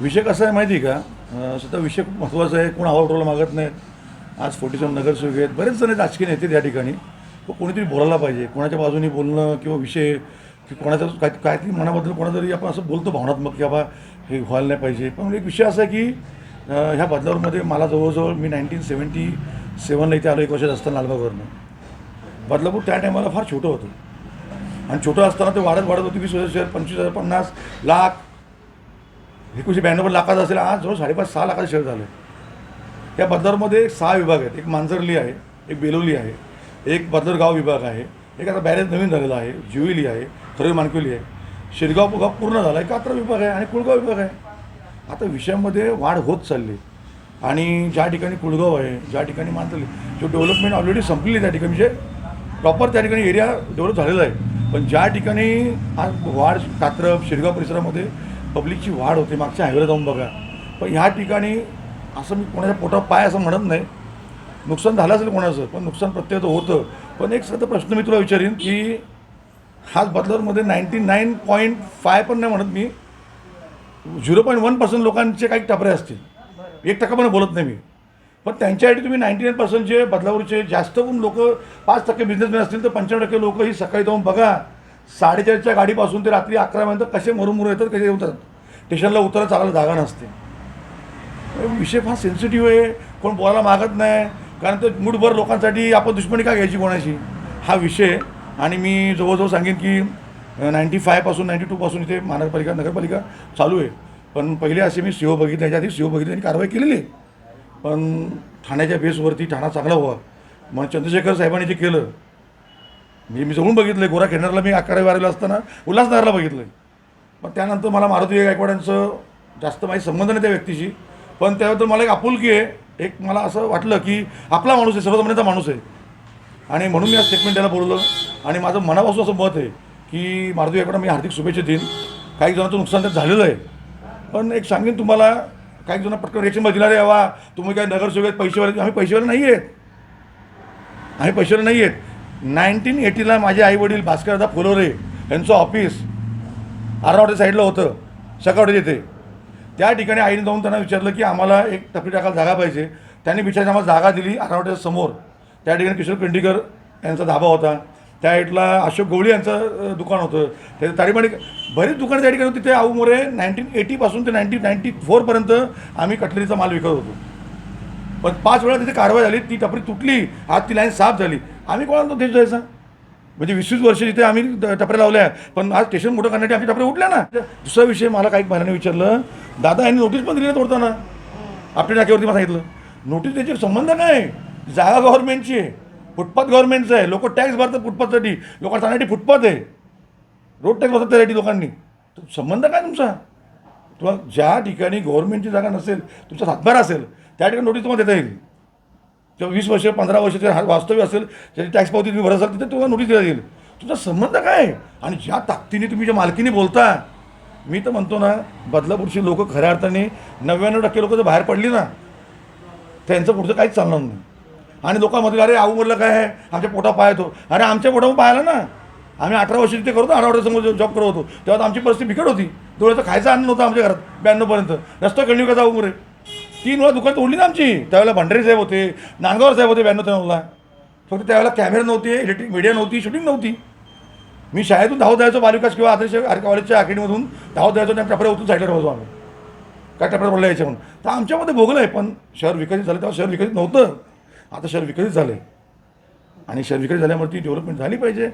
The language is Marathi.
विषय कसा आहे माहिती आहे का? अं, सध्या विषय खूप महत्त्वाचा आहे. कोण हवा उठवायला मागत नाहीत आज फोर्टी सेवन नगरसेवक आहेत. बरेच जण राजकीय नेते त्या ठिकाणी. पण कोणीतरी बोलायला पाहिजे. कोणाच्या बाजूने बोलणं किंवा विषय की कोणाच्या काय काहीतरी मनाबद्दल कोणातरी आपण असं बोलतो भावनात्मक की बाबा हे व्हायला नाही पाहिजे. पण एक विषय असा आहे की ह्या बदलावरमध्ये मला जवळजवळ मी नाईन्टीन सेवन्टी सेवनला इथे आलो एक वर्षात असताना लालबागवरनं. बदलापूर त्या टायमाला फार छोटं होतं. आणि छोटं असताना ते वाढत वाढत होती वीस हजार शहर पंचवीस हजार पन्नास लाख एकोणीशे ब्याण्णव लाखाचा असेल आज जवळ साडेपाच सहा लाखाचं शहर झालं आहे त्या बदलारमध्ये सहा विभाग आहेत. एक मांजरली आहे एक बेलोली आहे एक बदलरगाव विभाग आहे एक आता बॅरेज नवीन झालेला आहे जुवेली आहे थरवी मानकुली आहे. शिरगाव विभाग पूर्ण झाला आहे कात्रा विभाग आहे आणि कुळगाव विभाग आहे. आता विषयामध्ये वाढ होत चालली आणि ज्या ठिकाणी कुळगाव आहे ज्या ठिकाणी मांजरली जो डेव्हलपमेंट ऑलरेडी संपलेली आहे त्या ठिकाणी म्हणजे प्रॉपर त्या ठिकाणी एरिया डेव्हलप झालेला आहे. पण ज्या ठिकाणी आज वाढ कात्रप शिरगाव परिसरामध्ये पब्लिकची वाढ होते मागच्या हायवेला जाऊन बघा. पण ह्या ठिकाणी असं मी कोणाच्या पोटावर पाय असं म्हणत नाही. नुकसान झालं असेल कोणाचं पण नुकसान प्रत्येक होतं. पण एक सध्या प्रश्न मी तुला विचारीन की हाच बदलावरमध्ये नाईन्टी नाईन पॉईंट फाय पण नाही म्हणत मी. झिरो पॉईंट वन पर्सेंट लोकांचे काही टपरे असतील. एक टक्का पण बोलत नाही मी. पण त्यांच्यासाठी तुम्ही नाईन्टी नाईन पर्सेंट जे बदलावरचे जास्त करून लोक पाच टक्के बिझनेसमॅन असतील तर पंच्याण्णव टक्के लोक ही सकाळी जाऊन बघा. साडेचारच्या गाडीपासून ते रात्री अकरापर्यंत कसे मरून मरून येतात कसे उतरतात. स्टेशनला उतरा चालायला जागा नसते. विषय फार सेन्सिटिव्ह आहे. कोण बोलायला मागत नाही. कारण ते मूठभर लोकांसाठी आपण दुश्मनी का घ्यायची कोणाची हा विषय. आणि मी जवळजवळ सांगेन की नाईन्टी फायपासून नाईन्टी टूपासून इथे महानगरपालिका नगरपालिका चालू आहे. पण पहिले असे मी सीओ बघितले त्याच्या आधी सीओ बघितले आणि कारवाई केलेली आहे. पण ठाण्याच्या बेसवरती ठाणा चांगला व्हावा. मग चंद्रशेखर साहेबांनी जे केलं मी मी जवळून बघितलं आहे गोरा खेळणारला मी अकरावी बारावीला असताना उल्हासनगरला बघितलं आहे पण त्यानंतर मला मारुती गायकवाडांचं जास्त माझी संबंध नाही त्या व्यक्तीशी. पण त्याबद्दल मला एक आपुलकी आहे. एक मला असं वाटलं की आपला माणूस आहे सर्वसामान्यचा माणूस आहे. आणि म्हणून मी आज स्टेटमेंट द्यायला बोललो. आणि माझं मनापासून असं मत आहे की मारुती गायकवाड मी हार्दिक शुभेच्छा देईन. काही जणांचं नुकसान त्यात झालेलं आहे. पण एक सांगेन तुम्हाला काही जण पटकन रिएक्शन दिला रे यावा. तुम्ही काय नगरसेवक आहेत पैसेवाले आम्ही पैसेवाले नाही आहेत आम्ही पैसेवाले नाही आहेत नाईन्टीन एटीला माझे आईवडील भास्करदा फुलोरे यांचं ऑफिस आरावटे साईडला होतं सकावडे येथे त्या ठिकाणी आईने जाऊन त्यांना विचारलं की आम्हाला एक टपरी टाकायला जागा पाहिजे. त्यांनी बिचारी आम्हाला जागा दिली आरावड्याच्या समोर. त्या ठिकाणी किशोर पेंडीकर यांचा धाबा होता. त्या साईडला अशोक गवळी यांचं दुकान होतं. त्याचं तारीमाणी बरीच दुकानं त्या ठिकाणी होती. ते आऊ मोरे नाईन्टीन एटीपासून ते नाईन्टीन नाईन्टी फोरपर्यंत आम्ही कटलरीचा माल विकत होतो. पण पाच वेळा तिथे कारवाई झाली. ती टपरी तुटली. आज ती लाईन साफ झाली. आम्ही कोणाला देश जायचा? म्हणजे वीस वीस वर्ष तिथे आम्ही टपऱ्या लावल्या पण आज स्टेशन मोठं करण्यासाठी आमच्या टपऱ्या उठल्या ना. दुसरा विषय मला काही महिन्याने विचारलं. दादा यांनी नोटीस पण दिली ना तोडताना. आपल्या टाक्यावरती मला सांगितलं नोटीस त्याचे संबंध काय जागा गव्हर्नमेंटची आहे. फुटपाथ गव्हर्नमेंटचं आहे. लोक टॅक्स भरतात फुटपाथसाठी. लोकांना सांगण्यासाठी फुटपाथ आहे. रोड टॅक्स भरतात त्यासाठी लोकांनी. तर संबंध काय तुमचा? तुम्हाला ज्या ठिकाणी गव्हर्नमेंटची जागा नसेल तुमचा हातभार असेल त्या ठिकाणी नोटीस तुम्हाला देता येईल. किंवा वीस वर्ष पंधरा वर्ष जर वास्तव्य असेल त्याची टॅक्स पावती तुम्ही भरत असाल तिथे तुम्हाला नोटीस देता येईल तुमचा संबंध काय आहे? आणि ज्या ताकदीने तुम्ही ज्या मालकीने बोलता मी तर म्हणतो ना बदलापूरची लोक खऱ्या अर्थाने नव्याण्णव टक्के लोक जर बाहेर पडली ना त्यांचं पुढचं काहीच चालणार नाही. आणि लोकांमध्ये अरे आऊ बोललं काय आहे? आमच्या पोटा पाहतो अरे आमच्या पोटावर पाहायला ना. आम्ही अठरा वर्ष तिथे करतो अठरा वर्षासमोर जॉब करत होतो. तेव्हा तर आमची परिस्थिती बिकट होती. डोळ्याचं खायचं अन्न नव्हतं आमच्या घरात ब्याण्णवपर्यंत रस्ता खेळणी का जाऊ मोरे? तीन वेळा दुकान तोडली ना आमची. त्यावेळेला भंडारी साहेब होते नांदगाव साहेब होते ब्याण्णव त्र्याण्णवला फक्त त्यावेळेला कॅमेरा नव्हते इलेक्ट्रिक मीडिया नव्हती शूटिंग नव्हती. मी शाळेतून धावत जायचो बालिकास किंवा आदर्श कॉलेजच्या आखेडीमधून धावत जायचो आणि टपऱ्या उतरून साईडला राहतो आम्ही. काय टपऱ्या पडल्या यायच्या म्हणून. तर आमच्यामध्ये भोगलं आहे पण शहर विकसित झालं तेव्हा शहर विकसित नव्हतं. आता शहर विकसित झालं आहे आणि शहर विकसित झाल्यामुळे ती डेव्हलपमेंट झाली पाहिजे.